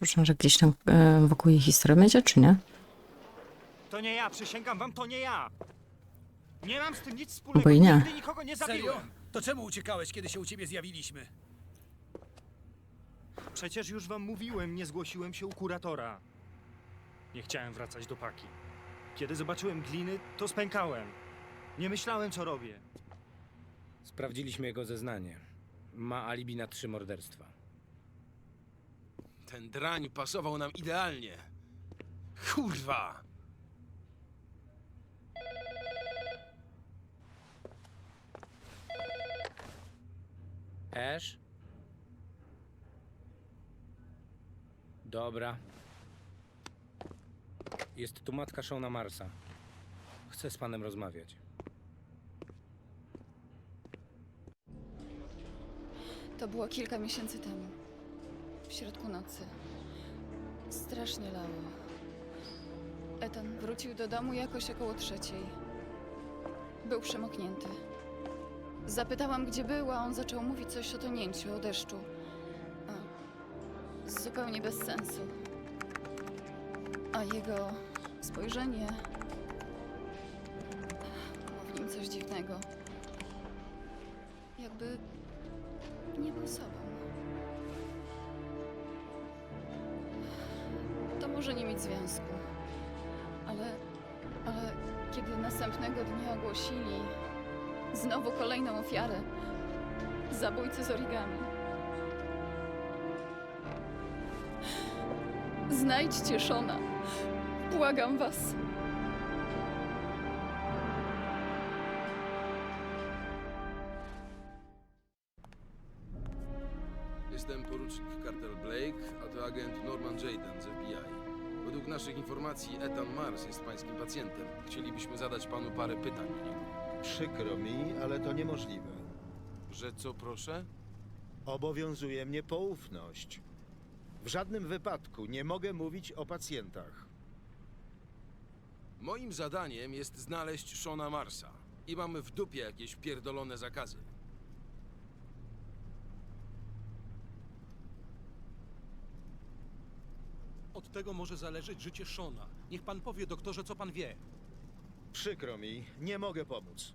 Przypuszczam, że gdzieś tam e, wokół jej historii będzie, czy nie? To nie ja, przysięgam wam, to nie ja! Nie mam z tym nic wspólnego, Bo i nie. nigdy nikogo nie Serio? zabiłem! To czemu uciekałeś, kiedy się u ciebie zjawiliśmy? Przecież już wam mówiłem, nie zgłosiłem się u kuratora. Nie chciałem wracać do paki. Kiedy zobaczyłem gliny, to spękałem. Nie myślałem, co robię. Sprawdziliśmy jego zeznanie. Ma alibi na trzy morderstwa. Ten drań pasował nam idealnie. Kurwa! Ash? Dobra. Jest tu matka Shona Marsa. Chcę z panem rozmawiać. To było kilka miesięcy temu. Środku nocy. Strasznie lało. Ethan wrócił do domu jakoś około trzeciej. Był przemoknięty. Zapytałam, gdzie był, a on zaczął mówić coś o tonięciu, o deszczu. A, zupełnie bez sensu. A jego spojrzenie... W nim coś dziwnego. Jakby może nie mieć związku. Ale, ale kiedy następnego dnia ogłosili znowu kolejną ofiarę, zabójcy z origami. Znajdźcie Szona. Błagam was. Jestem porucznik Carter Blake, a to agent Norman Jaden z FBI. Według naszych informacji Ethan Mars jest pańskim pacjentem. Chcielibyśmy zadać panu parę pytań o niego. Przykro mi, ale to niemożliwe. Że co proszę? Obowiązuje mnie poufność. W żadnym wypadku nie mogę mówić o pacjentach. Moim zadaniem jest znaleźć Shona Marsa. I mamy w dupie jakieś pierdolone zakazy. Od tego może zależeć życie Shona. Niech pan powie doktorze, co pan wie. Przykro mi, nie mogę pomóc.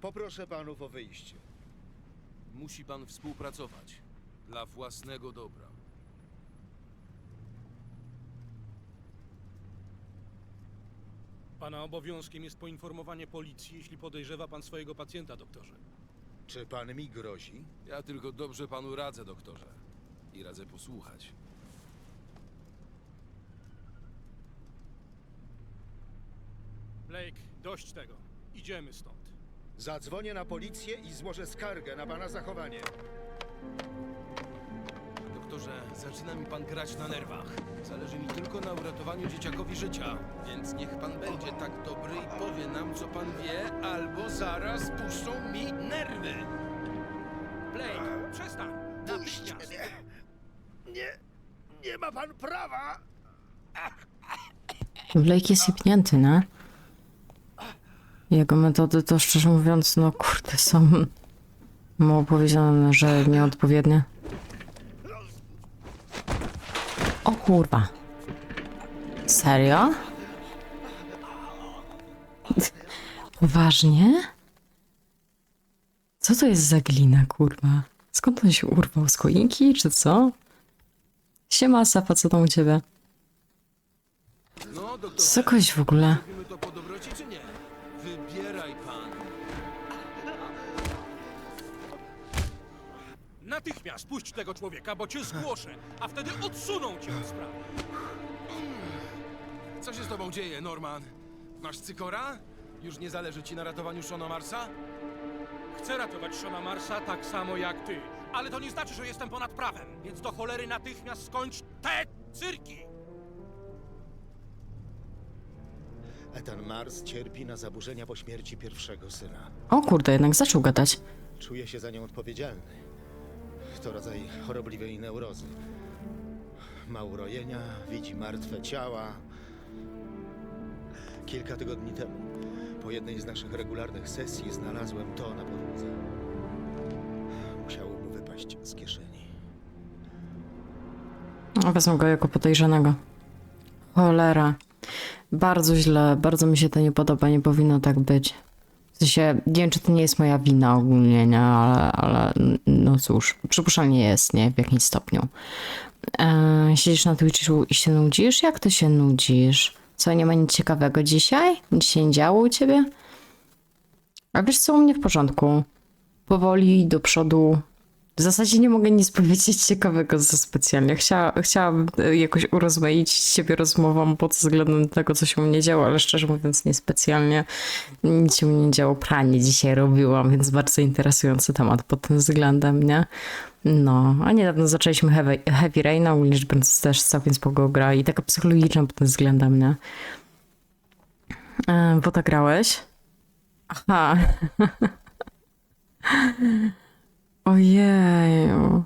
Poproszę panów o wyjście. Musi pan współpracować. Dla własnego dobra. Pana obowiązkiem jest poinformowanie policji, jeśli podejrzewa pan swojego pacjenta, doktorze. Czy pan mi grozi? Ja tylko dobrze panu radzę, doktorze. I radzę posłuchać. Blake, dość tego. Idziemy stąd. Zadzwonię na policję i złożę skargę na pana zachowanie. Doktorze, zaczyna mi pan grać na nerwach. Zależy mi tylko na uratowaniu dzieciakowi życia. Więc niech pan będzie tak dobry i powie nam, co pan wie, albo zaraz puszczą mi nerwy. Blake, przestań! Natychmiast! Nie, nie ma pan prawa! Blake jest jebnięty, nie? Jego metody to szczerze mówiąc, no kurde, są mało powiedziane, że nieodpowiednie. O kurwa. Serio? Poważnie? Co to jest za glina, kurwa? Skąd on się urwał? Z choinki, czy co? Siema, Safa, co tam u ciebie? Co kość w ogóle? Natychmiast puść tego człowieka, bo cię zgłoszę, a wtedy odsuną cię od sprawy. Co się z tobą dzieje, Norman? Masz cykora? Już nie zależy ci na ratowaniu Shona Marsa? Chcę ratować Shona Marsa tak samo jak ty, ale to nie znaczy, że jestem ponad prawem, więc do cholery natychmiast skończ te cyrki! Ethan Mars cierpi na zaburzenia po śmierci pierwszego syna. O kurde, jednak zaczął gadać. Czuję się za nią odpowiedzialny. To rodzaj chorobliwej neurozy. Ma urojenia, widzi martwe ciała. Kilka tygodni temu, po jednej z naszych regularnych sesji, znalazłem to na podłodze. Musiało mu wypaść z kieszeni. Wezmę go jako podejrzanego. Cholera. Bardzo źle, bardzo mi się to nie podoba, nie powinno tak być. W sensie, nie wiem, czy to nie jest moja wina ogólnie, nie? Ale, ale no cóż, przypuszczalnie jest, nie? W jakimś stopniu. E, siedzisz na Twitchu i się nudzisz? Jak to się nudzisz? Co, nie ma nic ciekawego dzisiaj? Nic się nie działo u ciebie? A wiesz co, u mnie w porządku. Powoli do przodu. W zasadzie nie mogę nic powiedzieć ciekawego za specjalnie. Chcia, chciałabym e, jakoś urozmaicić ciebie rozmową pod względem tego, co się mnie działo, ale szczerze mówiąc niespecjalnie nic się mnie nie działo. Pranie dzisiaj robiłam, więc bardzo interesujący temat pod tym względem, nie? No, a niedawno zaczęliśmy Heavy, heavy Rain, ogólnie rzecz biorąc też całkiem spoko gra i taka psychologiczna pod tym względem, nie? E, bo tak grałeś? Aha. Ojeju.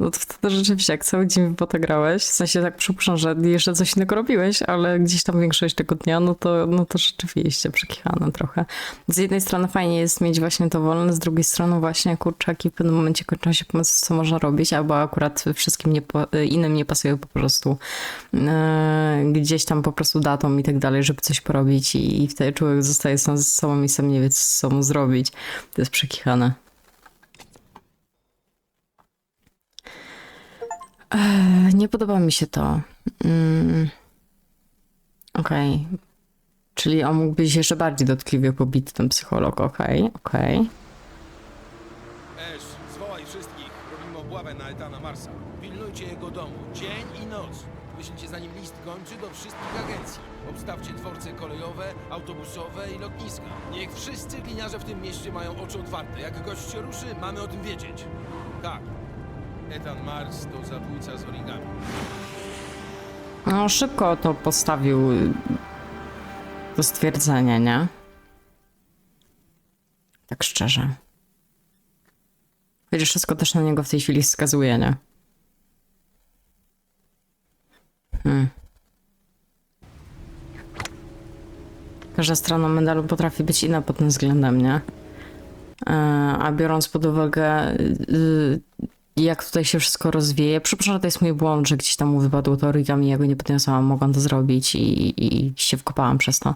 No to wtedy rzeczywiście, jak cały dzień w bota grałeś, w sensie tak przypuszczam, że jeszcze coś innego robiłeś, ale gdzieś tam większość tego dnia, no to, no to rzeczywiście przekichane trochę. Z jednej strony fajnie jest mieć właśnie to wolne, z drugiej strony właśnie kurczaki w pewnym momencie kończą się pomysł, co można robić, albo akurat wszystkim nie, innym nie pasuje po prostu e, gdzieś tam po prostu datą i tak dalej, żeby coś porobić i, i wtedy człowiek zostaje sam ze sobą i sam nie wie, co z sobą zrobić. To jest przekichane. Nie podoba mi się to. Mm. Okej. Czyli on mógł być jeszcze bardziej dotkliwie pobity, ten psycholog. Okej, okej. Esz, zwołaj wszystkich. Robimy obławę na Etana Marsa. Pilnujcie jego domu, dzień i noc. Wyślijcie zanim list kończy do wszystkich agencji. Obstawcie dworce kolejowe, autobusowe i lotniska. Niech wszyscy gliniarze w tym mieście mają oczy otwarte. Jak gość się ruszy, mamy o tym wiedzieć. Tak. Etan Mars to zabójca z origami. No, szybko to postawił y, to stwierdzenie, nie? Tak szczerze. Chociaż wszystko też na niego w tej chwili wskazuje, nie? Hmm. Każda strona medalu potrafi być inna pod tym względem, nie? E, A biorąc pod uwagę, jak tutaj się wszystko rozwieje, przypuszczam, że to jest mój błąd, że gdzieś tam mu wypadło to origami, ja go nie podniosłam, mogłam to zrobić i, i się wkopałam przez to.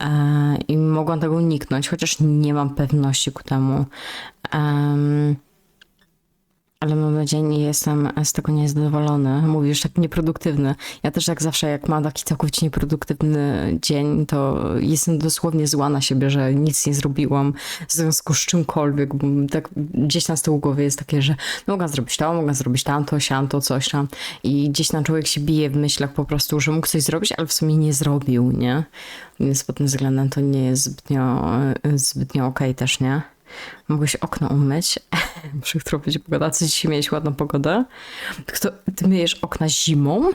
E, I mogłam tego uniknąć, chociaż nie mam pewności ku temu. Em, ale mam nadzieję, nie jestem z tego niezadowolony. Mówisz, tak nieproduktywny. Ja też jak zawsze, jak mam taki całkowicie nieproduktywny dzień, to jestem dosłownie zła na siebie, że nic nie zrobiłam w związku z czymkolwiek. Tak gdzieś tam z tyłu głowy jest takie, że mogę zrobić to, mogę zrobić tamto, siamto, coś tam. I gdzieś tam człowiek się bije w myślach po prostu, że mógł coś zrobić, ale w sumie nie zrobił, nie? Więc pod tym względem to nie jest zbytnio, zbytnio okej też, nie? Mogłeś okno umyć, przy którą będzie pogoda. Co dzisiaj miałeś ładną pogodę? Kto, ty myjesz okna zimą?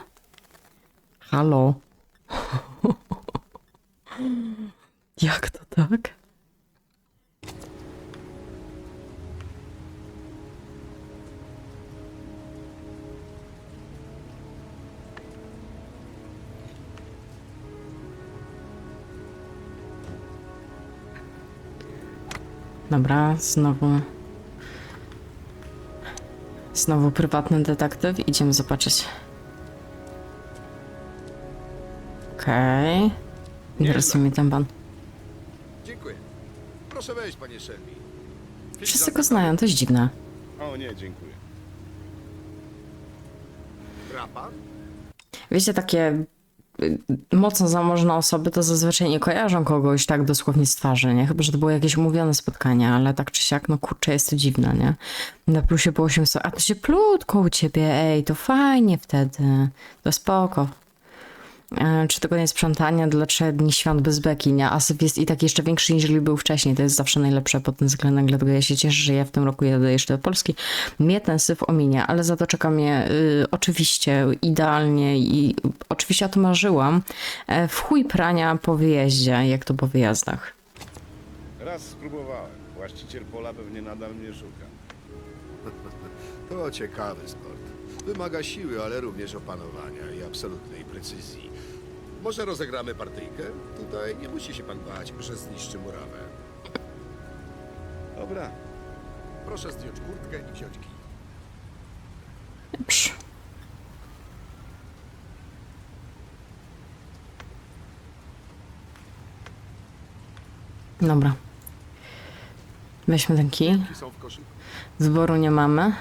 Halo? Jak to tak? Dobra, znowu. Znowu prywatny detektyw. Idziemy zobaczyć. Okej. Interesuje mnie ten pan. Dziękuję. Proszę wejść, panie Shelby. Wszyscy go znają, to jest dziwne. O nie, dziękuję. Grapa? Wiecie, takie mocno zamożne osoby to zazwyczaj nie kojarzą kogoś tak dosłownie z twarzy, nie? Chyba, że to było jakieś umówione spotkanie, ale tak czy siak, no kurczę, jest to dziwne, nie? Na plusie było 800, a to się plutko u ciebie, ej, to fajnie wtedy, to spoko. E, Czy tego nie sprzątania dla trzech dni świąt bez beki, nie? A syf jest i tak jeszcze większy niż był wcześniej. To jest zawsze najlepsze pod tym względem, dlatego ja się cieszę, że ja w tym roku jadę jeszcze do Polski. Mnie ten syf ominie, ale za to czeka mnie y, oczywiście idealnie i oczywiście o to marzyłam. E, w chuj prania po wyjeździe, jak to po wyjazdach. Raz spróbowałem. Właściciel pola pewnie nadal mnie szuka. To ciekawy sport. Wymaga siły, ale również opanowania i absolutnej precyzji. Może rozegramy partyjkę? Tutaj nie musi się pan bać, że zniszczy murawę. Dobra. Proszę zdjąć kurtkę i wziąć kij. Dobrze. Dobra. Weźmy ten kij. Zboru nie mamy.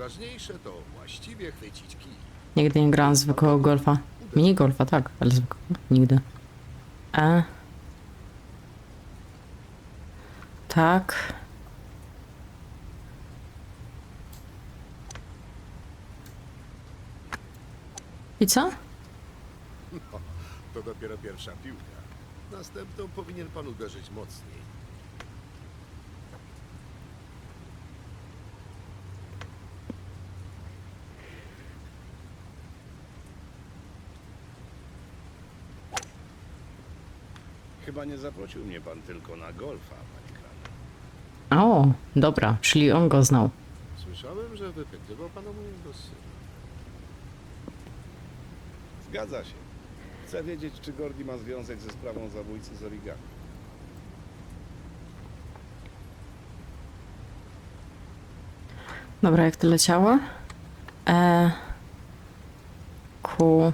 Najważniejsze to właściwie chwycić kij. Nigdy nie grałam zwykłego golfa. Mini golfa, tak, ale zwykłego nigdy. E. Tak. I co? To dopiero pierwsza piłka. Następną powinien pan uderzyć mocniej. Chyba nie zaprosił mnie pan tylko na golfa, panie Kramer. O, dobra, czyli on go znał. Słyszałem, że wypytywał pan o mojego syna. Zgadza się. Chcę wiedzieć, czy Gordy ma związek ze sprawą zabójcy z origami. Dobra, jak to leciało? E. Q.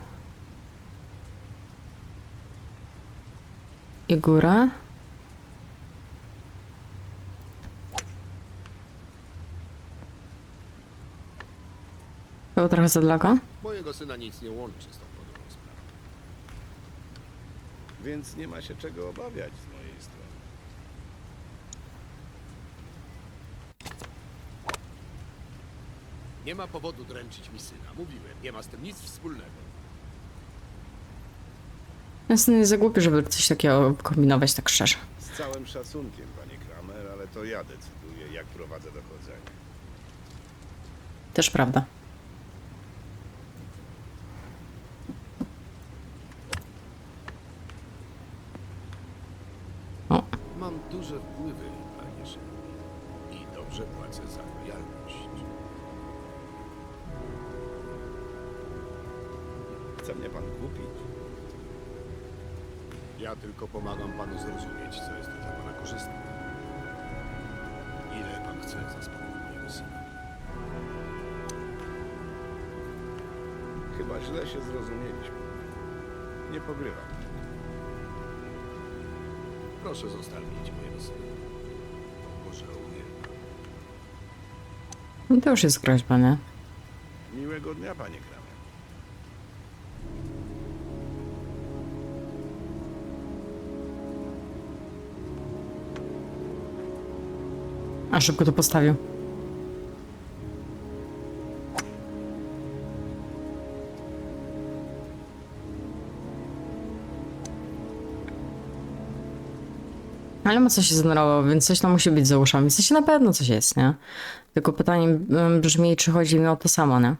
I góra. Było trochę za daleko? Mojego syna nic nie łączy z tą podobną sprawą. Więc nie ma się czego obawiać z mojej strony. Nie ma powodu dręczyć mi syna. Mówiłem, nie ma z tym nic wspólnego. Jest nie za głupi, żeby coś takiego kombinować tak szczerze. Z całym szacunkiem, panie Kramer, ale to ja decyduję, jak prowadzę dochodzenie. Też prawda. O, Mam duże wpływy, panie Shelby. I dobrze płacę za lojalność. Chce mnie pan kupić? Ja tylko pomagam panu zrozumieć, co jest dla pana korzystne. Ile pan chce za spokój mojego syna? Chyba źle się zrozumieliśmy. Nie pogrywam. Proszę zostawić mojego syna. Pożałuję. no to już jest groźba, nie? Miłego dnia, panie Kramer. A szybko to postawił. Ale ma coś się zdenerwował, więc coś tam musi być za uszami. W sensie na pewno coś jest, nie? Tylko pytanie ym, brzmi, czy chodzi mi o to samo, nie?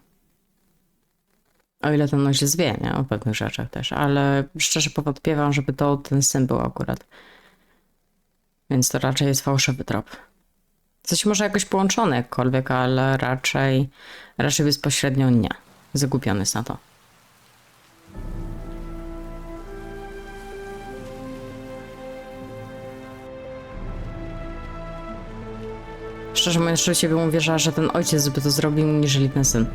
O ile ten ojciec wie, nie? O pewnych rzeczach też, ale szczerze powątpiewam, żeby to ten syn był akurat. Więc to raczej jest fałszywy trop. Coś może jakoś połączone jakkolwiek, ale raczej, raczej bezpośrednio nie. Zagubiony jest na to. Szczerze mówiąc, ciebie uwierzyła, że ten ojciec by to zrobił, niżeli ten syn.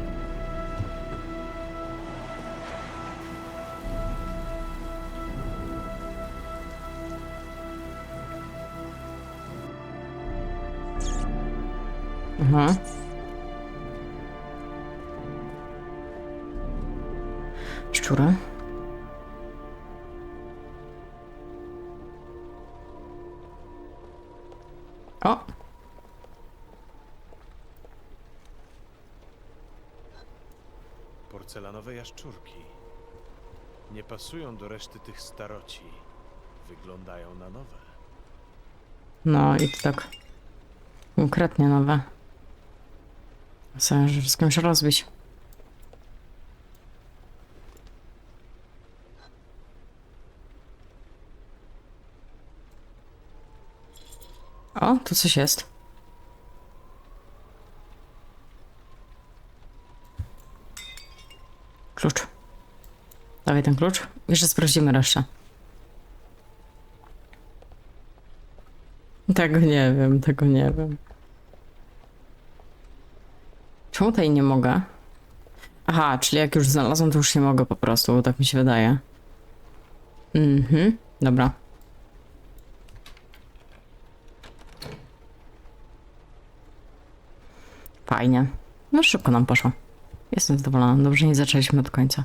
Pasują do reszty tych staroci. Wyglądają na nowe. No i to tak konkretnie nowe. Chcę, że wszystko muszę rozbić. O, tu coś jest. Klucz. Dawaj ten klucz. Jeszcze sprawdzimy resztę. Tego nie wiem, tego nie wiem. Czemu tej nie mogę? Aha, czyli jak już znalazłam, to już nie mogę po prostu, bo tak mi się wydaje. Mhm, dobra. Fajnie. No szybko nam poszło. Jestem zadowolona. Dobrze nie zaczęliśmy od końca.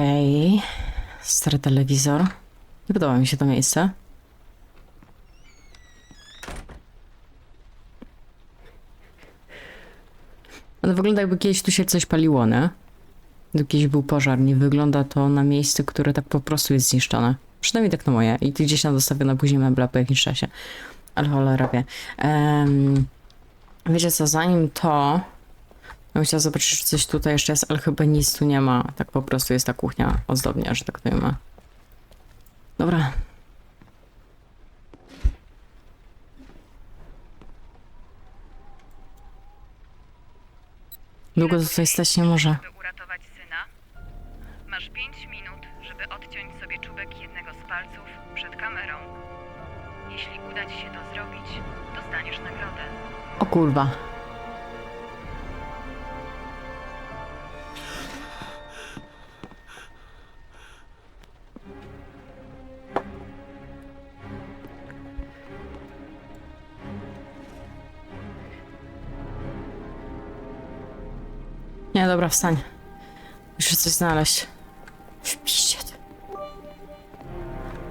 Okej. Stary telewizor. Nie podoba mi się to miejsce. Ale wygląda jakby kiedyś tu się coś paliło, nie? Jakiś był pożar. Nie wygląda to na miejsce, które tak po prostu jest zniszczone. Przynajmniej tak na moje. I gdzieś tam dostawione później mebla po jakimś czasie. Ale cholera wie. Em, wiecie co, zanim to... Chciała zobaczyć, czy coś tutaj jeszcze jest, ale chyba nic tu nie ma. Tak po prostu jest ta kuchnia ozdobnia, że tak to ma. Dobra. Długo tutaj stać nie może. Uratować syna, masz 5 minut, żeby odciąć sobie czubek jednego z palców przed kamerą. Jeśli uda ci się to zrobić, dostaniesz nagrodę. O kurwa. Dobra, wstań. Muszę coś znaleźć. W piście.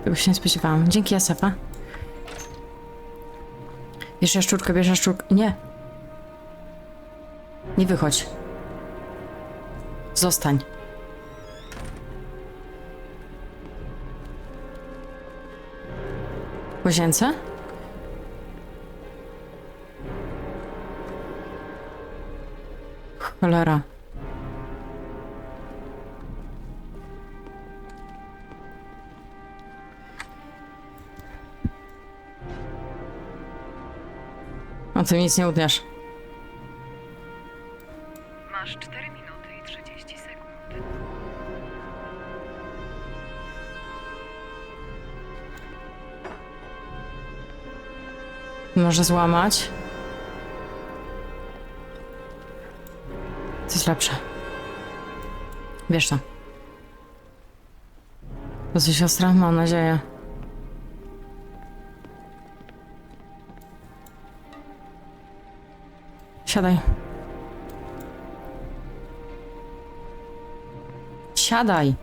Tego się nie spodziewałam. Dzięki, Asafa. Bierz jaszczurkę, bierz jaszczurkę. Nie. Nie wychodź. Zostań. W łazience? Cholera. A ty nic nie udniesz. Masz 4 minuty i 30 sekund. Może złamać. Co jest lepsze? Wiesz to. To co siostra? Mam nadzieję. Siadaj. Siadaj.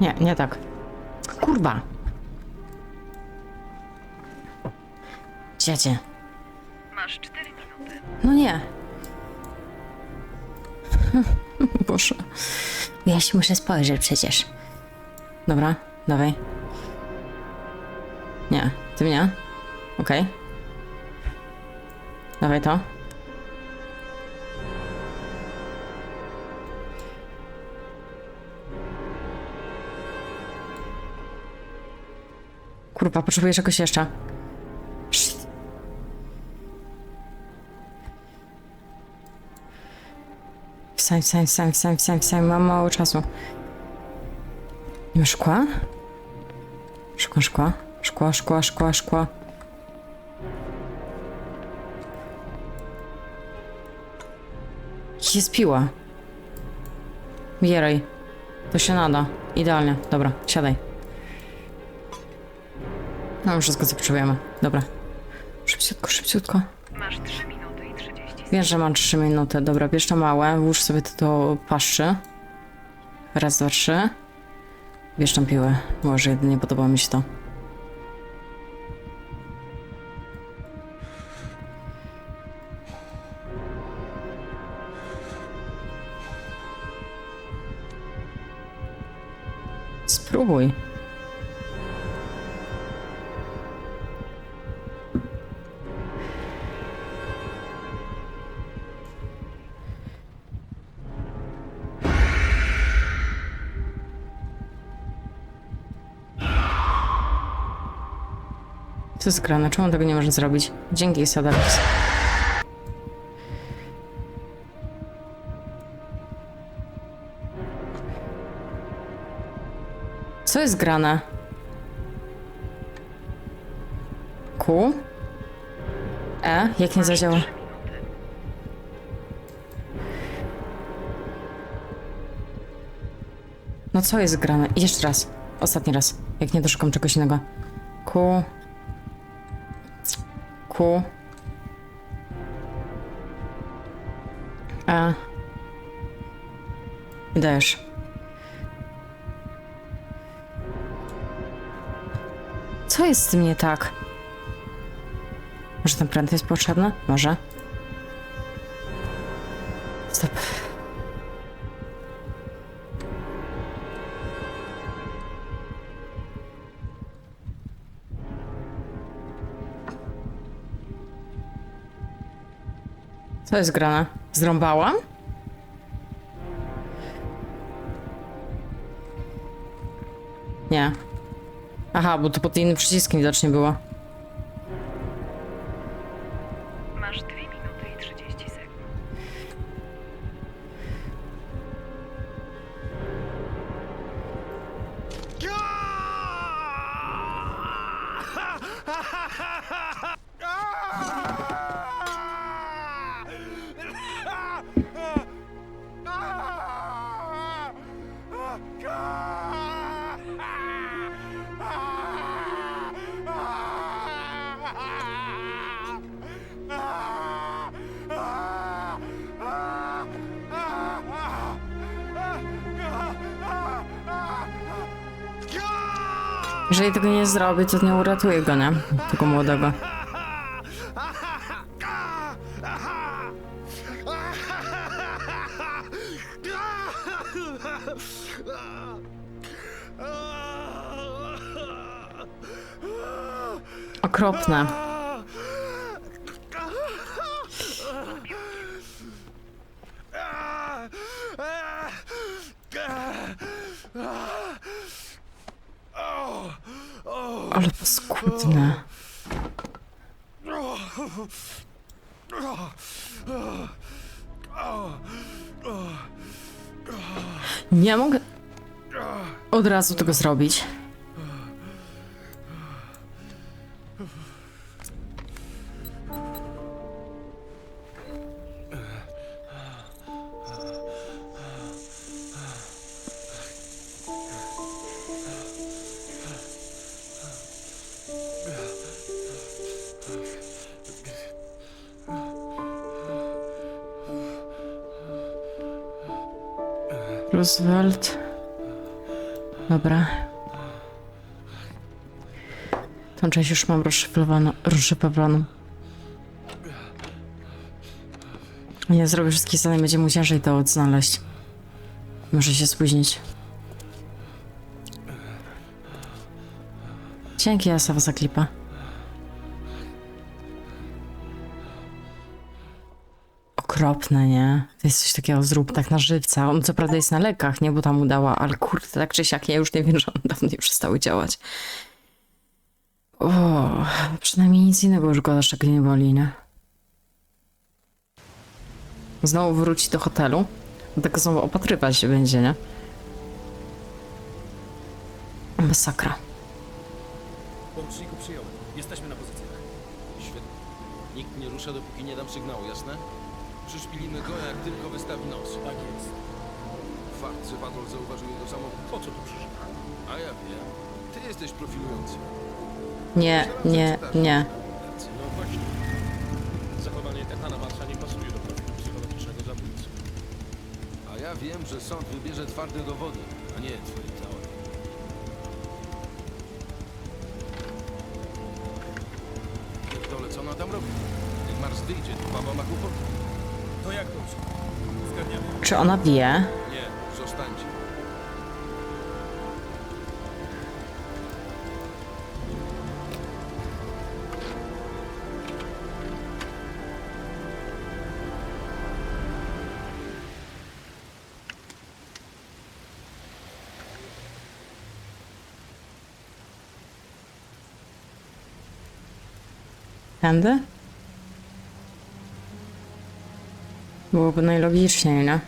Nie, nie tak. Kurwa. Dziadzie. Masz 4 minuty. No nie. Boże. Ja się muszę spojrzeć przecież. Dobra, dawaj. Nie, ty mnie? Okej. Dawaj to. Kurwa, potrzebuję czegoś jeszcze. Wstań, wstań, wstań, wstań, wstań, wstań, mam mało czasu. Nie ma szkła? Szkła, szkła, szkła, szkła, szkła, szkła. Jest piła. Bieraj. To się nada. Idealnie. Dobra, siadaj. Mam wszystko, co potrzebujemy. Dobra. Szybciutko, szybciutko. Wiesz, że mam 3 minuty. Dobra, bierz to małe, włóż sobie to do paszczy. Raz, dwa, trzy. Bierz tą piłę. Może jedynie podoba mi się to. Co jest grane? Czemu tego nie można zrobić? Dzięki, Sadarus. Co jest grane? Q? E? Jak nie zadziała? No co jest grane? Jeszcze raz. Ostatni raz. Jak nie doszukam czegoś innego. Q. E. I dajesz. Co jest z tym nie tak? Może ten pręt jest potrzebny? Może. Stop. Co jest grane? Zrąbałam? Nie. Aha, bo to pod innym przyciskiem widocznie było. Jeżeli tego nie zrobię, to nie uratuję go, nie? Tego młodego. Okropne. Ale paskudne. Nie mogę od razu tego zrobić. Roosevelt. Dobra. Tą część już mam rozszyfrowaną. Nie zrobię wszystkich zadań, będzie mu ciężej to odnaleźć. Może się spóźnić. Dzięki Asawa za klipa. Okropne, nie? To jest coś takiego, zrób tak na żywca. On co prawda jest na lekach, nie? Bo tam udała, ale kurde, tak czy siak, ja już nie wiem, że one dawno nie przestały działać. O, przynajmniej nic innego już go aż tak nie boli, nie? Znowu wróci do hotelu. Tak znowu opatrywać się będzie, nie? Masakra. Poruczniku przyjąłem. Jesteśmy na pozycjach. Świetnie. Nikt nie rusza, dopóki nie dam sygnału, jasne? Przyszpilimy go, jak tylko wystawi nos. Tak jest. Fakt, że patrol zauważył jego samochód. Po co tu przyszedł? A ja wiem. Ty jesteś profilujący. Nie, nie, nie. No właśnie. Zachowanie Etana Marsza nie pasuje do profilu psychologicznego zabójcy. A ja wiem, że sąd wybierze twarde dowody, a nie twoje teorie. Pierdolę, co ona tam robi? Jak Mars wyjdzie, to baba ma kłopoty. Jak to. Czy ona wie? Nie, zostańcie. Tędy? Byłoby najlogiczniej, nie?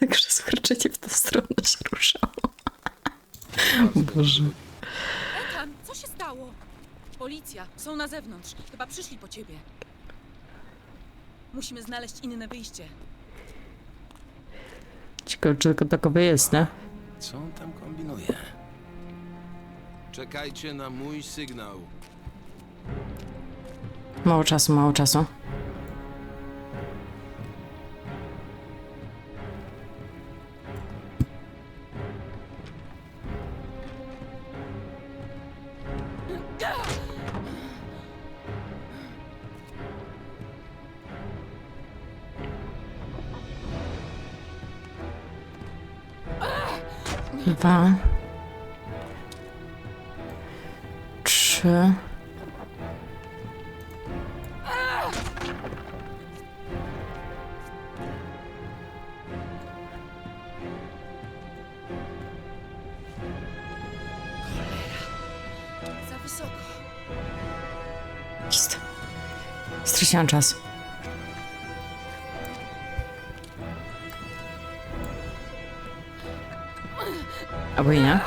Jak skurczycie w tę stronę się ruszało. Boże. Etan, co się stało? Policja, są na zewnątrz. Chyba przyszli po ciebie. Musimy znaleźć inne wyjście. Ciekawe, czy tylko takowe jest, nie? Co on tam kombinuje? Czekajcie na mój sygnał. Mało czasu, mało czasu. Wysoko. Jest. Straciłam czas. Albo i nie.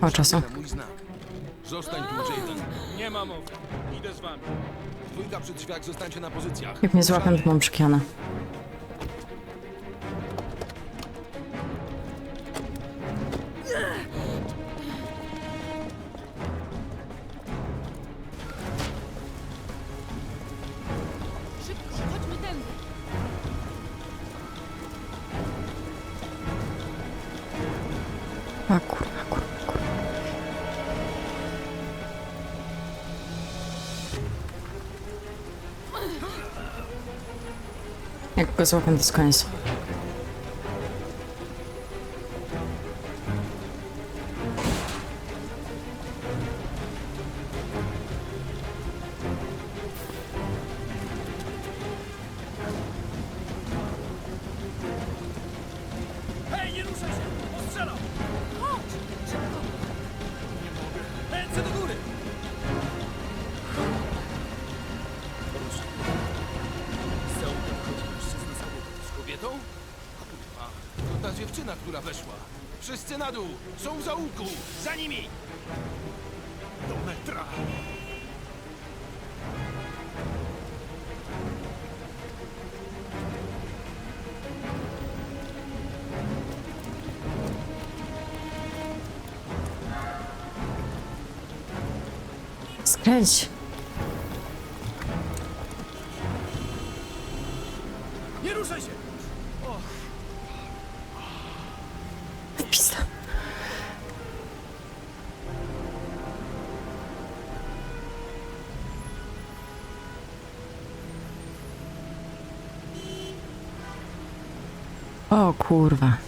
Mało czasu. Na mój znak. Zostań tu, Jaden. Nie ma mowy. Idę z wami. Dwójka przy drzwiach, zostańcie na pozycjach. Jak mnie złapią, to mam przykiane. A kurwa, kurwa, kurwa. Jak go złapię, to koniec. Skręć. Nie ruszaj się! Pista. O kurwa.